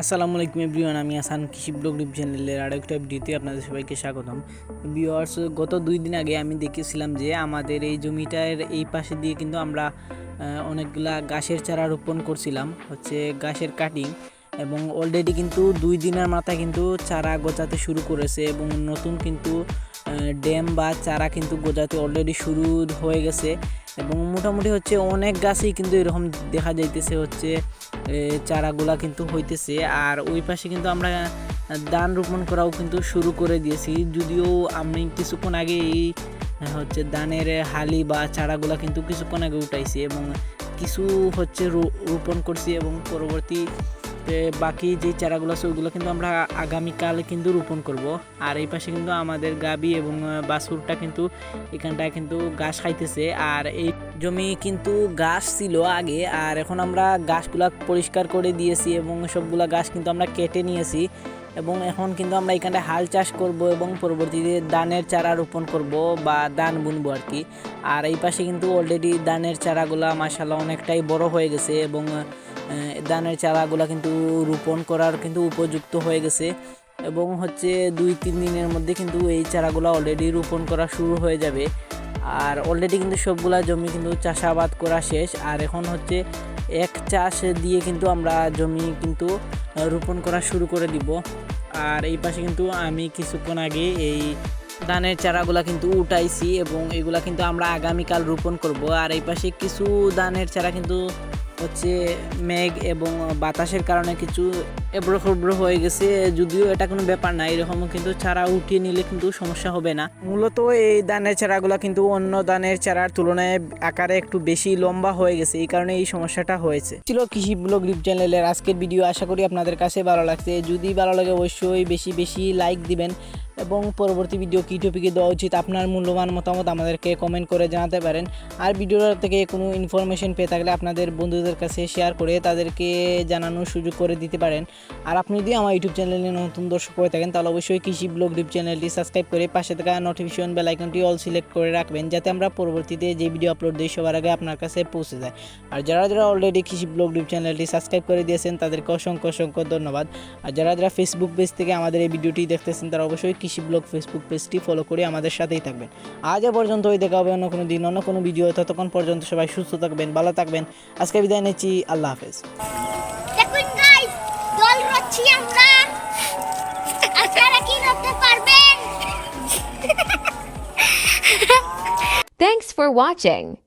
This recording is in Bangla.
আসসালামু আলাইকুম এভরিওয়ান, আমি আসান কৃষি ব্লগ ইউটিউব চ্যানেলের আরও একটা ভিডিওতে আপনাদের সবাইকে স্বাগতম। ভিউয়ার্স, গত দুই দিন আগে আমি দেখেছিলাম যে আমাদের এই জমিটার এই পাশে দিয়ে কিন্তু আমরা অনেকগুলা গাছের চারা রোপণ করছিলাম, হচ্ছে গাছের কাটিং এবং অলরেডি কিন্তু দুই দিনের মাথায় কিন্তু চারা গোছাতে শুরু করেছে এবং নতুন কিন্তু ড্যাম বা চারা কিন্তু গোজাতে অলরেডি শুরু হয়ে গেছে এবং মোটামুটি হচ্ছে অনেক গাছেই কিন্তু এরকম দেখা যাইতেছে হচ্ছে চারাগুলা কিন্তু হইতেছে। আর ওই পাশে কিন্তু আমরা ধান রোপণ করাও কিন্তু শুরু করে দিয়েছি। যদিও আমি কিছুক্ষণ আগে এই হচ্ছে ধানের হালি বা চারাগুলা কিন্তু কিছুক্ষণ আগে উঠাইছি এবং কিছু হচ্ছে রোপণ করছি এবং পরবর্তী বাকি যে চারাগুলো আছে ওইগুলো কিন্তু আমরা আগামীকাল কিন্তু রোপণ করব। আর এই পাশে কিন্তু আমাদের গাবি এবং বাসুরটা কিন্তু এখানটায় কিন্তু ঘাস খাইতেছে। আর এই জমি কিন্তু গাছ ছিল আগে, আর এখন আমরা গাছগুলা পরিষ্কার করে দিয়েছি এবং সবগুলা গাছ কিন্তু আমরা কেটে নিয়েছি। এবং এখন কিন্তু আমরা এখানে হাল চাষ করব এবং পরবর্তীতে ধানের চারা রোপণ করব বা ধান বুনবো আর কি। আর এই পাশে কিন্তু অলরেডি ধানের চারাগুলা মাসাল্লাহ অনেকটাই বড় হয়ে গেছে এবং ধানের চারাগুলা কিন্তু রোপণ করার কিন্তু উপযুক্ত হয়ে গেছে। এবং হচ্ছে দুই তিন দিনের মধ্যে কিন্তু এই চারাগুলো অলরেডি রোপণ করা শুরু হয়ে যাবে। আর অলরেডি কিন্তু সবগুলা জমি কিন্তু চাষাবাদ করা শেষ। আর এখন হচ্ছে এক চাষ দিয়ে কিন্তু আমরা জমি কিন্তু রোপণ করা শুরু করে দিব। আর এই পাশে কিন্তু আমি কিছুক্ষণ আগে এই ধানের চারাগুলা কিন্তু উঠাইছি এবং এগুলা কিন্তু আমরা আগামীকাল রোপণ করব। আর এই পাশে কিছু ধানের চারা কিন্তু হচ্ছে মেঘ এবং বাতাসের কারণে কিছু এবড়ো খবড়ো হয়ে গেছে, যদিও এটা কোনো ব্যাপার না, এরকম কিন্তু চারা উঠিয়ে নিলে কিন্তু সমস্যা হবে না। মূলত এই ধানের চারাগুলো কিন্তু অন্য ধানের চারার তুলনায় আকারে একটু বেশি লম্বা হয়ে গেছে, এই কারণে এই সমস্যাটা হয়েছে। ছিল কৃষি ব্লগ গ্রিপ চ্যানেলের আজকের ভিডিও, আশা করি আপনাদের কাছে ভালো লাগছে। যদি ভালো লাগে অবশ্যই বেশি বেশি লাইক দিবেন এবং পরবর্তী ভিডিও কী টপিকে দেওয়া উচিত আপনার মূল্যবান মতামত আমাদেরকে কমেন্ট করে জানাতে পারেন। আর ভিডিওর থেকে কোনো ইনফরমেশন পেয়ে থাকলে আপনাদের বন্ধুদের কাছে শেয়ার করে তাদেরকে জানানোর সুযোগ করে দিতে পারেন। আর আপনি যদি আমার ইউটিউব চ্যানেলে নতুন দর্শক হয়ে থাকেন, তাহলে অবশ্যই কৃষি ব্লগ ইউটিউব চ্যানেলটি সাবস্ক্রাইব করে পাশে থাকা নোটিফিকেশন বেল আইকনটি অল সিলেক্ট করে রাখবেন, যাতে আমরা পরবর্তীতে যে ভিডিও আপলোড দিই, সবার আগে আপনার কাছে পৌঁছে যায়। আর যারা যারা অলরেডি কৃষি ব্লগ ইউটিউব চ্যানেলটি সাবস্ক্রাইব করে দিয়েছেন, তাদেরকে অসংখ্য অসংখ্য ধন্যবাদ। আর যারা যারা ফেসবুক পেজ থেকে আমাদের এই ভিডিওটি দেখতেছেন, তারা অবশ্যই কৃষি ব্লগ ফেসবুক পেজটি ফলো করে আমাদের সাথেই থাকবেন। আজ পর্যন্ত ওই দেখা হবে অন্য কোনো দিন, অন্য কোনো ভিডিও ততক্ষণ পর্যন্ত সবাই সুস্থ থাকবেন, ভালো থাকবেন। আজকে বিদায় নিচ্ছি, আল্লাহ হাফেজ। For watching.